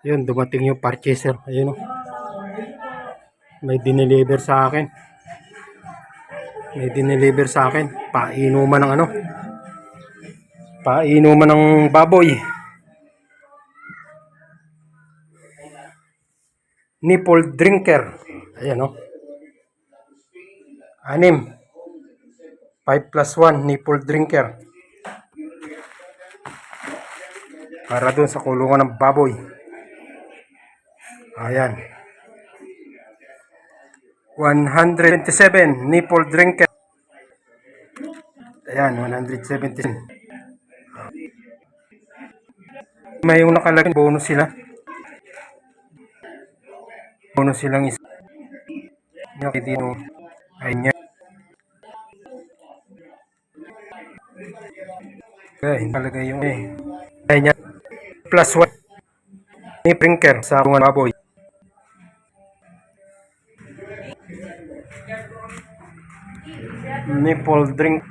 Yun, dumating yung purchaser. Ayun o. May dineliver sa akin. May dineliver sa akin. Painuman ng ano. Painuman ng baboy. Nipple drinker. Ayan o. Anim. 5 plus 1 nipple drinker. Para dun sa kulungan ng baboy. Ayan. 127 nipple drinker. Ayan, 177. May yung nakalagay bonus sila. Bonus silang isa. Yung dito ay niya. Okay, nakalagay yung eh. Ay niya. Plus 1 ni drinker sa mga baboy. Nipple drink.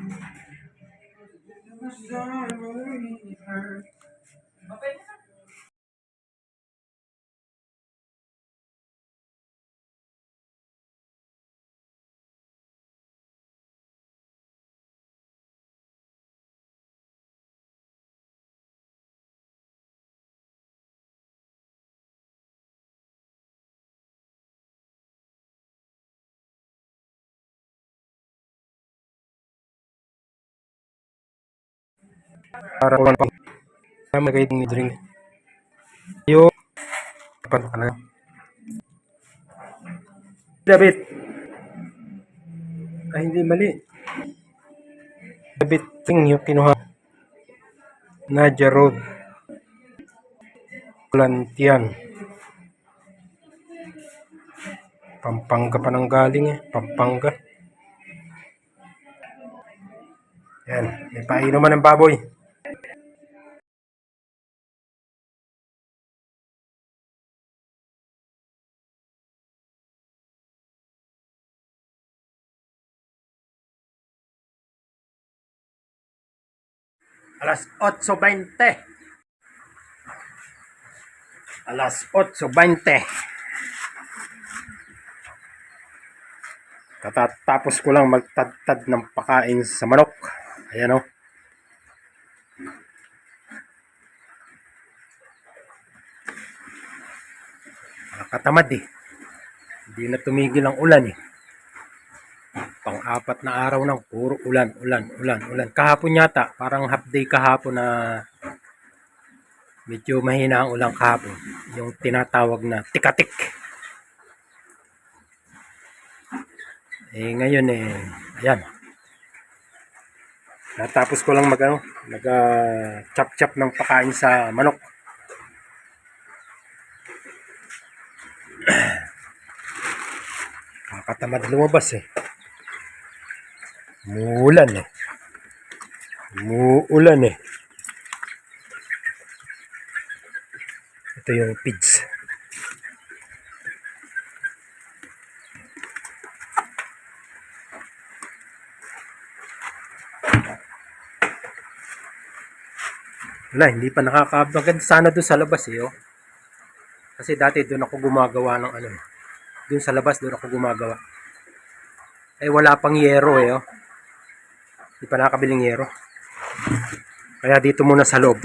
Para ko pa magay ni drink yo. Pan kana David. Ay hindi mali. David ting yung kinuha Nadia Road Plantian Pampanga pa nang galing eh. Pampanga. Yan may painuman ng baboy Alas 8.20. Alas 8.20. Katatapos ko lang magtadtad ng pakain sa manok. Ayan o. Nakatamad eh. Hindi na tumigil ang ulan eh. Pang-apat na araw ng puro ulan, ulan, ulan, ulan. Kahapon yata, parang half day kahapon na medyo mahina ang ulan kahapon. Yung tinatawag na tikatik. Eh ngayon eh, ayan. Natapos ko lang mag ano, nag ah, chop-chop ng pakain sa manok. Kakatamad lumabas eh. Muulan eh. Muulan eh. Ito yung pigs. Wala, hindi pa nakaka... Maganda sana doon sa labas eh, oh. Kasi dati doon ako gumagawa ng ano eh. Doon sa labas, doon ako gumagawa. Eh, wala pang yero eh, oh. Hindi pa nakakabiling yero. Kaya dito muna sa loob.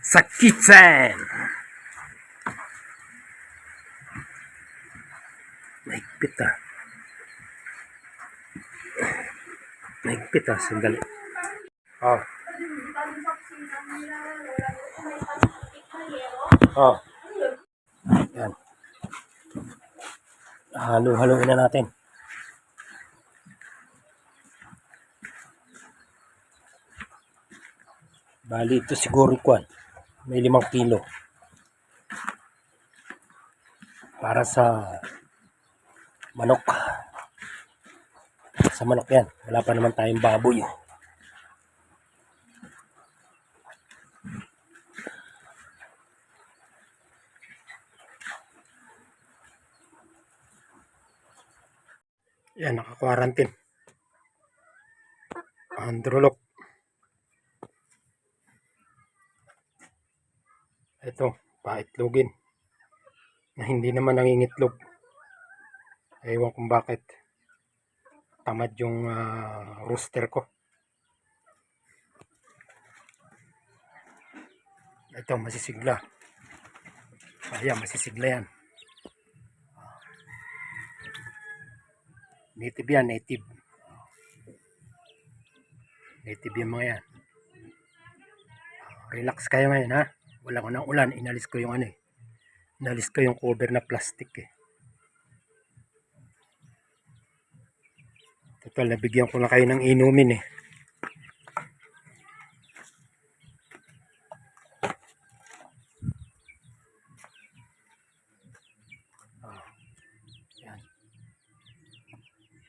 Sa kitchen! Mahigpit ah. Mahigpit ah, sandali. Oh. Oh. Yan. Halo-haloin na natin. Bali, ito siguro kwan. May limang kilo. Para sa manok. Sa manok yan. Wala pa naman tayong baboy. eh. Yan, naka-quarantine. Androlok. Ito, paitlogin na hindi naman nangingitlog. Ewan kung bakit tamad yung ah, rooster ko. Ito, masisigla. Ayan, masisigla yan. Native yan, native. Native yung mga yan. Relax kayo ngayon ha. Wala ko ng ulan. Inalis ko yung ano eh. Inalis ko yung cover na plastic eh. Total, nabigyan ko na kayo ng inumin eh.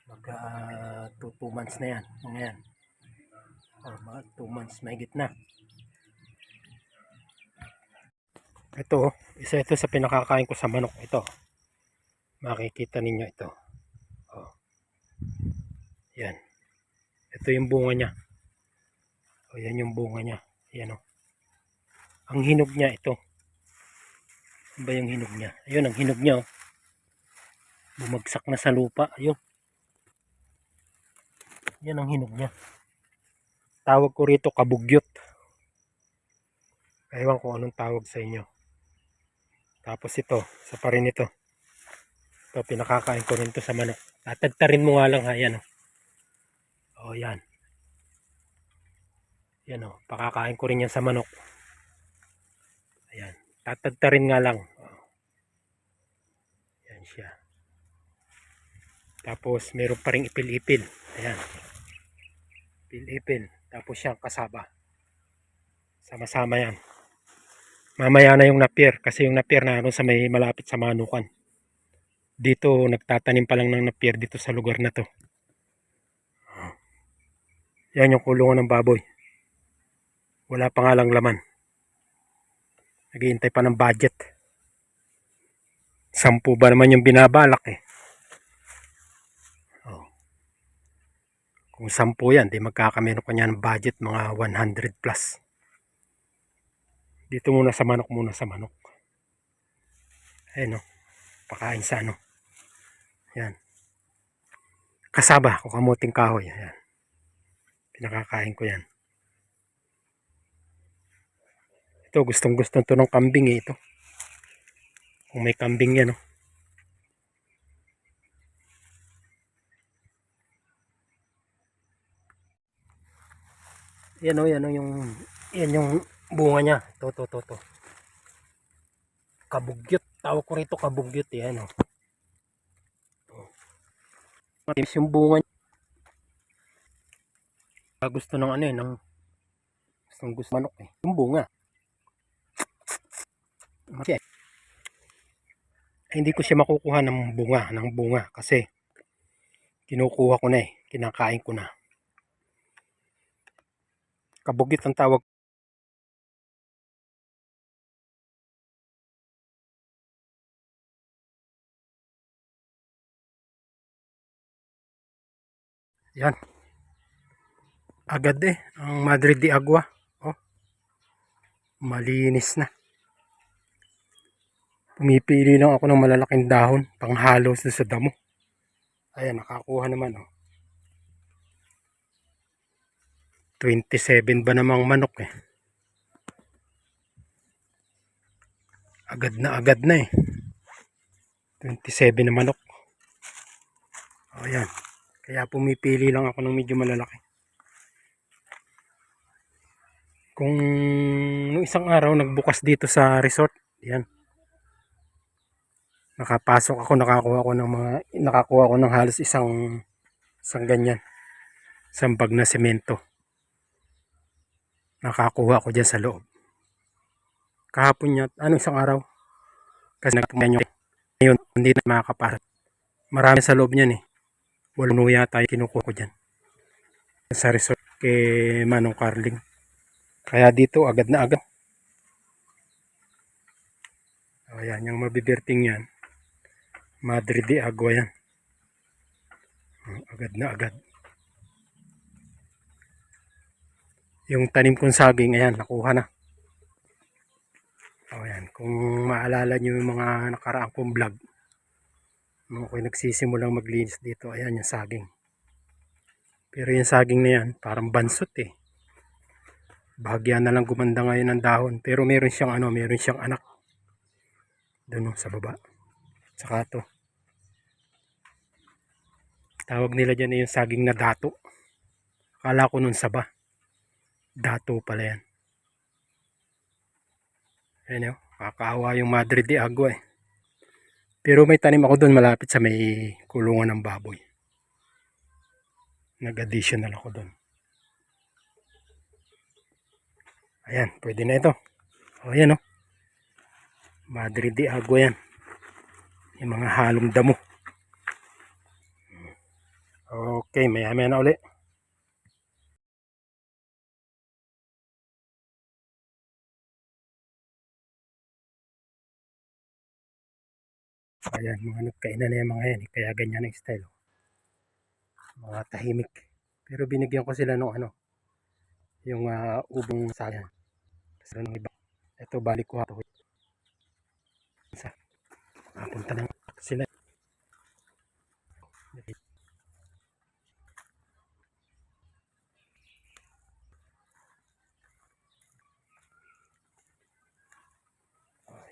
Magka 2 months na yan. Mga yan. Oh, mga 2 months mahigit na. Ito, oh, isa ito sa pinakakain ko sa manok. Ito. Makikita ninyo ito. Oh. Yan. Ito yung bunga niya. O, yan yung bunga niya. Yan o. Ang hinog niya ito. Ano ba yung hinog niya? Ayun, ang hinog niya. Oh. Bumagsak na sa lupa. Ayun. Yan ang hinog niya. Tawag ko rito kabugyot. Ewan ko anong tawag sa inyo. Tapos ito, sa pa rin ito. Ito, pinakakain ko rin to sa manok. Tatagtarin mo nga lang ha, yan o. O, yan. Yan o, pakakain ko rin yan sa manok. Ayan, tatagtarin nga lang. O. Yan siya. Tapos, meron pa rin ipil-ipil. Ayan. Ipil-ipil. Tapos siyang kasaba. Sama-sama yan. Mamaya na yung napier kasi yung napier na sa may malapit sa manukan. Dito nagtatanim pa lang ng napier dito sa lugar na to. Yan yung kulungan ng baboy. Wala pa nga lang laman. Naghihintay pa ng budget. Sampu ba naman yung binabalak eh. Oh. Kung sampu yan, di magkakamero ka niya ng budget mga 100 plus. Dito muna sa manok muna sa manok. Ayan o. Pakain sa ano. Yan. Kasaba o kamuting kahoy. Ayan. Pinakakain ko yan. Ito gustong gustong to ng kambing eh ito. Kung may kambing yan o. Yan o, yan o yung yan yung bunga niya. To, to, to, to. Kabugyot. Tawag ko rito kabugyot. Yan o. Matimis yung bunga niya. Ah, Gusto ng ano eh, ng gustong gusto manok eh. Yung bunga. Mati eh. Hindi ko siya makukuha ng bunga, ng bunga kasi kinukuha ko na eh, kinakain ko na. Kabugit ang tawag Yan. Agad eh. Ang Madrid de Agua. Oh. Malinis na. Pumipili lang ako ng malalaking dahon. Panghalo sa sa damo. Ayan, nakakuha naman oh. 27 ba namang manok eh. Agad na agad na eh. 27 na manok. O yan. Kaya pumipili lang ako ng medyo malalaki. Kung nung isang araw nagbukas dito sa resort, yan. Nakapasok ako, nakakuha ako ng mga nakakuha ako ng halos isang isang ganyan. Isang bag na semento. Nakakuha ako diyan sa loob. Kahapon niya, ano isang araw. Kasi nagpumayan yung ngayon, hindi na makakapasok. Marami sa loob niyan eh. Walang yata yung kinukuha ko dyan. Sa resort kay Manong Carling. Kaya dito agad na agad. Ayan, yung mabibirting yan. Madre de Agua yan. Oh, Agad na agad. Yung tanim kong saging, ayan, nakuha na. O yan, kung maalala nyo yung mga nakaraang kong vlog, nung ako'y nagsisimulang maglinis dito, ayan yung saging. Pero yung saging na yan, parang bansot eh. Bahagya na lang gumanda ngayon ng dahon. Pero meron siyang ano, meron siyang anak. Doon oh, sa baba. Saka to. Tawag nila dyan yung saging na dato. Akala ko nun saba. Dato pala yan. Ayan o. Kakaawa yung Madre de Agua eh. Pero may tanim ako doon malapit sa may kulungan ng baboy. Nag-additional ako doon. Ayan, pwede na ito. O, ayan o. Madre de Agua yan. Yung mga halong damo. Okay, maya maya na uli. Ayan, mga nagkainan na yung mga yan. eh, Kaya ganyan ang style. oh. Mga tahimik. Pero binigyan ko sila nung ano, yung ah, ubong sayan. Kasi nung iba. Ito, balik ko ako. Isa. Napunta na sila.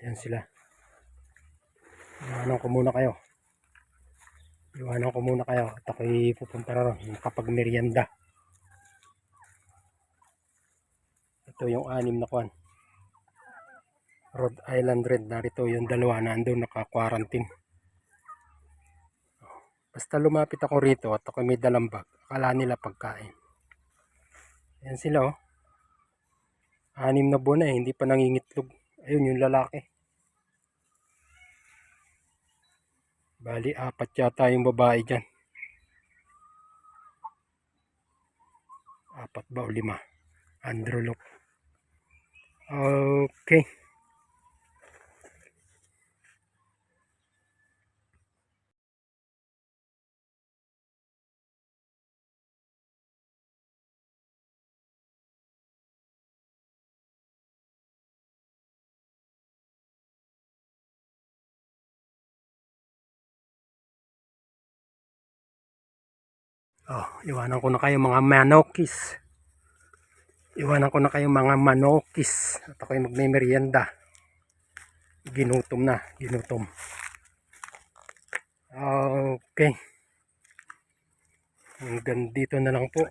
Ayan sila. Iwanan ko muna kayo. Iwanan ko muna kayo at ako'y pupunta na ron kapag merienda. Ito yung anim na kwan. Rhode Island Red. Narito yung dalawa na andun naka-quarantine. Basta lumapit ako rito at ako may dalang bag. Akala nila pagkain. Ayan sila oh. Anim na buwan eh. Hindi pa nangingitlog. Ayun yung lalaki. Bali, apat yata yung babae dyan. Apat ba o lima? Andrew look. Okay. Oh, iwanan ko na kayo mga manokis. Iwanan ko na kayo mga manokis. At ako'y magme-merienda. Ginutom na, ginutom. Okay. Hanggang dito na lang po.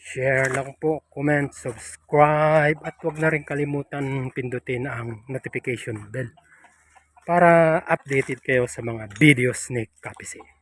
Share lang po, comment, subscribe at huwag na rin kalimutan pindutin ang notification bell para updated kayo sa mga videos ni Kapisi.